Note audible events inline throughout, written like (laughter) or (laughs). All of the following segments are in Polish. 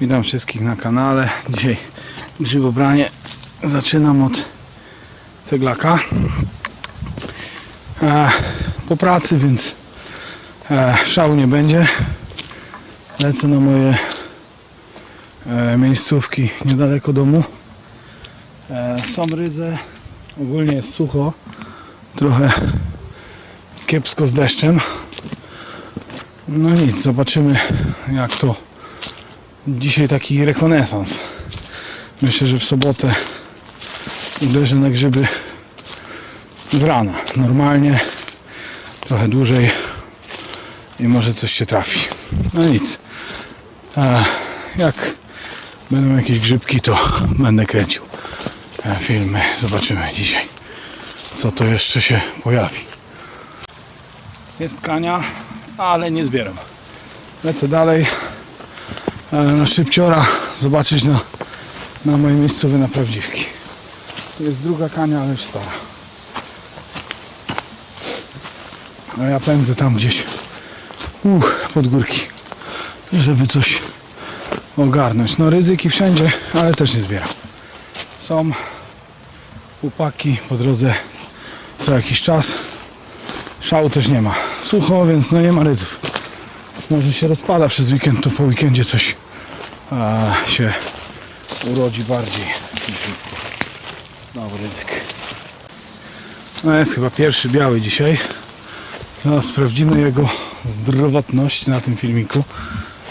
Witam wszystkich na kanale. Dzisiaj grzybobranie zaczynam od ceglaka. E, po pracy, więc e, szału nie będzie. Lecę na moje e, miejscówki niedaleko domu. E, są rydze. Ogólnie jest sucho. Trochę kiepsko z deszczem. No nic, zobaczymy jak to dzisiaj taki rekonesans. Myślę, że w sobotę uderzę na grzyby z rana. Normalnie, trochę dłużej i może coś się trafi. No nic. Jak będą jakieś grzybki, to będę kręcił e, filmy. Zobaczymy dzisiaj, co to jeszcze się pojawi. Jest kania, ale nie zbieram. Lecę dalej na szybciora zobaczyć na, na moje miejscowe naprawdziwki. Tu jest druga kania, ale już stara. A ja pędzę tam gdzieś uch, pod górki, żeby coś ogarnąć. No ryzyki wszędzie, ale też nie zbieram. Są upaki po drodze co jakiś czas. Szału też nie ma. Sucho, więc no nie ma rydzów. Może się rozpada przez weekend, to po weekendzie coś się urodzi bardziej. Znowu ryzyk. No jest chyba pierwszy biały dzisiaj. No, sprawdzimy jego zdrowotność na tym filmiku.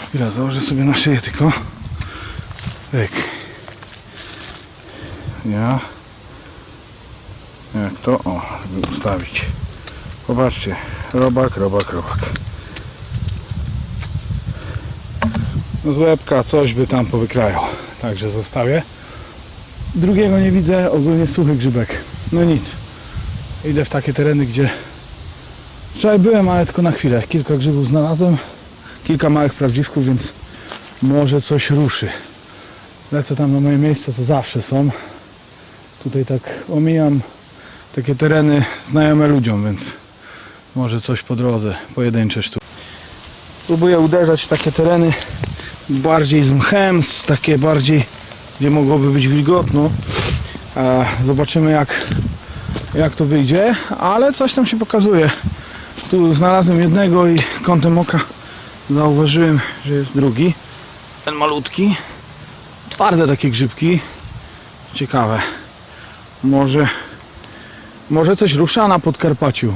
Chwila, założę sobie na szyję tylko. Tak. Ja. Jak to? O, żeby ustawić. Popatrzcie. Robak, robak, robak. No z łebka coś by tam powykrajał. Także zostawię. Drugiego nie widzę, ogólnie suchy grzybek. No nic. Idę w takie tereny, gdzie wczoraj byłem, ale tylko na chwilę. Kilka grzybów znalazłem. Kilka małych prawdziwków, więc może coś ruszy. Lecę tam na moje miejsca, co zawsze są. Tutaj tak omijam takie tereny znajome ludziom, więc może coś po drodze, pojedyncze sztuki. Próbuję uderzać w takie tereny bardziej z mchem, z takie bardziej, gdzie mogłoby być wilgotno. Zobaczymy jak, jak to wyjdzie, ale coś tam się pokazuje. Tu znalazłem jednego i kątem oka zauważyłem, że jest drugi. Ten malutki. Twarde takie grzybki. Ciekawe. Może, może coś rusza na Podkarpaciu.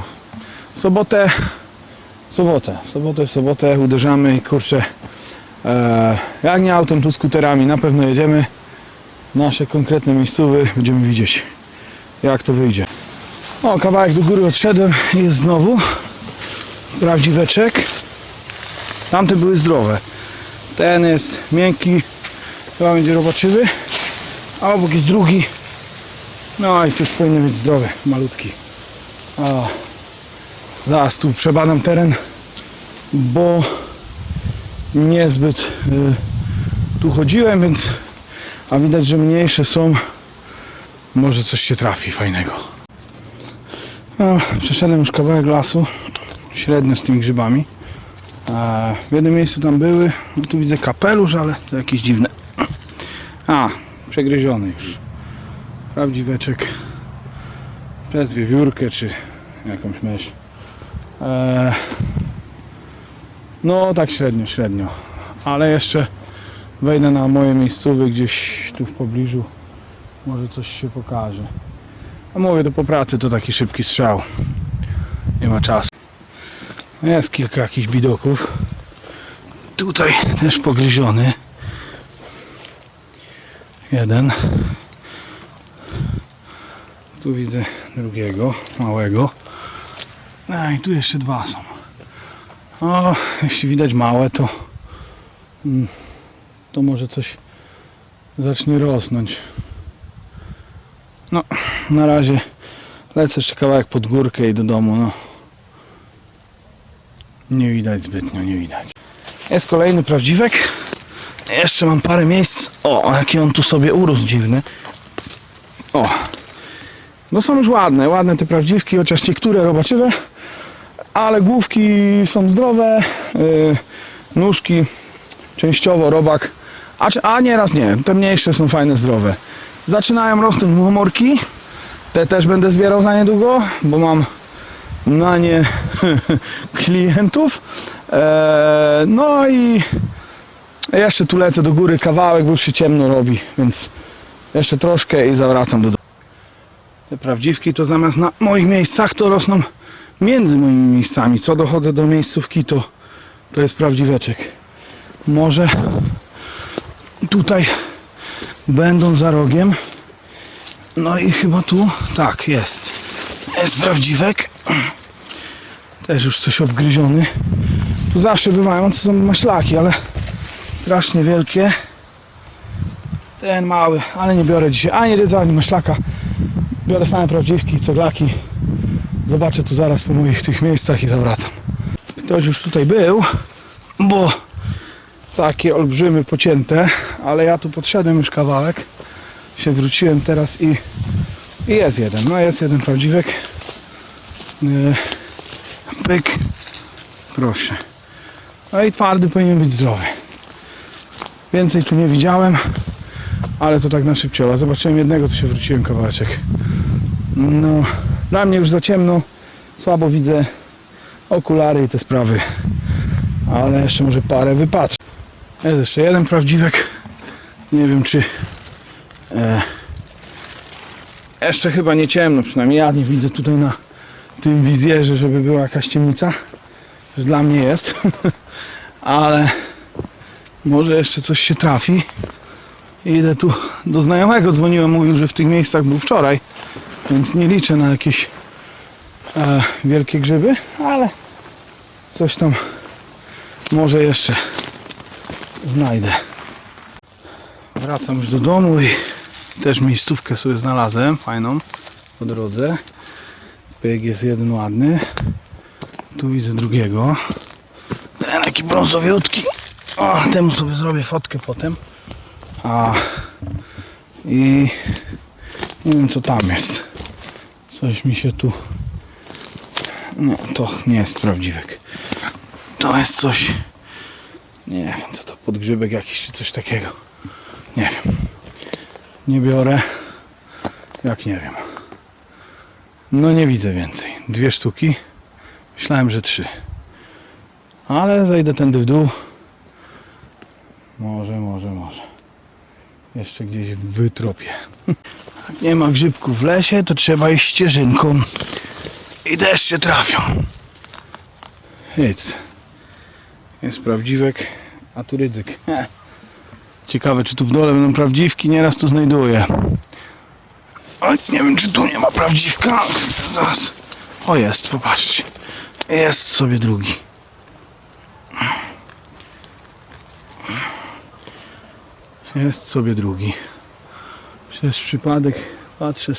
Sobotę, sobotę, sobotę, sobotę uderzamy i kurczę, jak nie autem, to skuterami, na pewno jedziemy. Nasze konkretne miejscowy będziemy widzieć, jak to wyjdzie. O, kawałek do góry odszedłem i jest znowu prawdziweczek. Tamte były zdrowe. Ten jest miękki, chyba będzie robaczywy, a obok jest drugi. No i już powinien być zdrowy, malutki. A, zaraz tu przebadam teren, bo niezbyt y, tu chodziłem, więc a widać, że mniejsze są. Może coś się trafi fajnego. No, przeszedłem już kawałek lasu, średnio z tymi grzybami. E, w jednym miejscu tam były, no tu widzę kapelusz, ale to jakieś dziwne. A, przegryziony już. Prawdziweczek przez wiewiórkę czy jakąś myśl. E, no tak średnio, średnio. Ale jeszcze wejdę na moje miejscowe gdzieś tu w pobliżu. Może coś się pokaże. A mówię, to po pracy to taki szybki strzał. Nie ma czasu. Jest kilka jakichś bidoków. Tutaj też pogryziony. Jeden. Tu widzę drugiego, małego. A i tu jeszcze dwa są. O, jeśli widać małe, to mm, to może coś zacznie rosnąć. No, na razie lecę jeszcze kawałek pod górkę i do domu, no. Nie widać zbytnio, nie widać. Jest kolejny prawdziwek. Jeszcze mam parę miejsc. O, jaki on tu sobie urósł dziwny. O. No są już ładne, ładne te prawdziwki, chociaż niektóre robaczywe, ale główki są zdrowe, yy, nóżki częściowo robak, A, a nieraz nie, te mniejsze są fajne, zdrowe. Zaczynają rosnąć muchomorki. Te też będę zbierał za niedługo, bo mam na nie (laughs) klientów. Eee, no i jeszcze tu lecę do góry kawałek, bo już się ciemno robi, więc jeszcze troszkę i zawracam do domu. Te prawdziwki to zamiast na moich miejscach to rosną między moimi miejscami. Co dochodzę do miejscówki to, to jest prawdziweczek. Może tutaj będą za rogiem. No i chyba tu, tak jest. Jest prawdziwek. Też już coś obgryziony. Tu zawsze bywają, to są maślaki, ale strasznie wielkie. Ten mały, ale nie biorę dzisiaj ani rydza, ani maślaka. Biorę same prawdziwki, ceglaki. Zobaczę tu zaraz po moich tych miejscach i zawracam. Ktoś już tutaj był, bo takie olbrzymy pocięte, ale ja tu podszedłem już kawałek. Się wróciłem teraz i, i jest jeden. No jest jeden prawdziwek. Yy, Pyk. Proszę. No i twardy powinien być zdrowy. Więcej tu nie widziałem, ale to tak na szybcioła. Zobaczyłem jednego, to się wróciłem kawałeczek. No, dla mnie już za ciemno, słabo widzę okulary i te sprawy, ale jeszcze może parę wypatrzę. Jest jeszcze jeden prawdziwek, nie wiem czy e, jeszcze chyba nie ciemno, przynajmniej ja nie widzę tutaj na tym wizjerze, żeby była jakaś ciemnica, dla mnie jest, (laughs) ale może jeszcze coś się trafi. Idę tu do znajomego, dzwoniłem, mówił, że w tych miejscach był wczoraj, więc nie liczę na jakieś e, wielkie grzyby, ale coś tam może jeszcze znajdę. Wracam już do domu i też miejscówkę sobie znalazłem, fajną, po drodze. Pyk jest jeden ładny. Tu widzę drugiego. Ten taki brązowiutki. O, temu sobie zrobię fotkę potem. A i nie wiem co tam jest. Coś mi się tu. No to nie jest prawdziwek. To jest coś. Nie wiem co to podgrzybek jakiś czy coś takiego. Nie wiem. Nie biorę. Jak nie wiem. No nie widzę więcej. Dwie sztuki. Myślałem, że trzy. Ale zejdę tędy w dół. Może, może, może. Jeszcze gdzieś wytropię. (laughs) Nie ma grzybków w lesie, to trzeba iść ścieżynką. I deszcze trafią. Nic. Jest prawdziwek, a tu rydzyk. Ciekawe, czy tu w dole będą prawdziwki. Nieraz tu znajduję. Ale nie wiem, czy tu nie ma prawdziwka. Zaraz. O, jest, popatrzcie. Jest sobie drugi. Jest sobie drugi. Przez przypadek patrzę,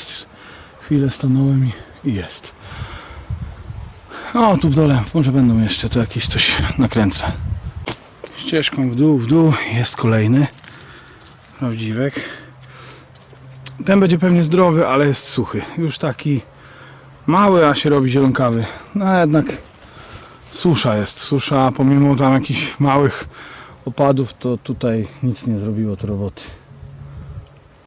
chwilę stanąłem i, i jest. O, tu w dole, może będą jeszcze, tu jakieś coś nakręcę. Ścieżką w dół, w dół, jest kolejny prawdziwek. Ten będzie pewnie zdrowy, ale jest suchy. Już taki mały, a się robi zielonkawy. No jednak susza jest. Susza, pomimo tam jakichś małych opadów, to tutaj nic nie zrobiło to roboty.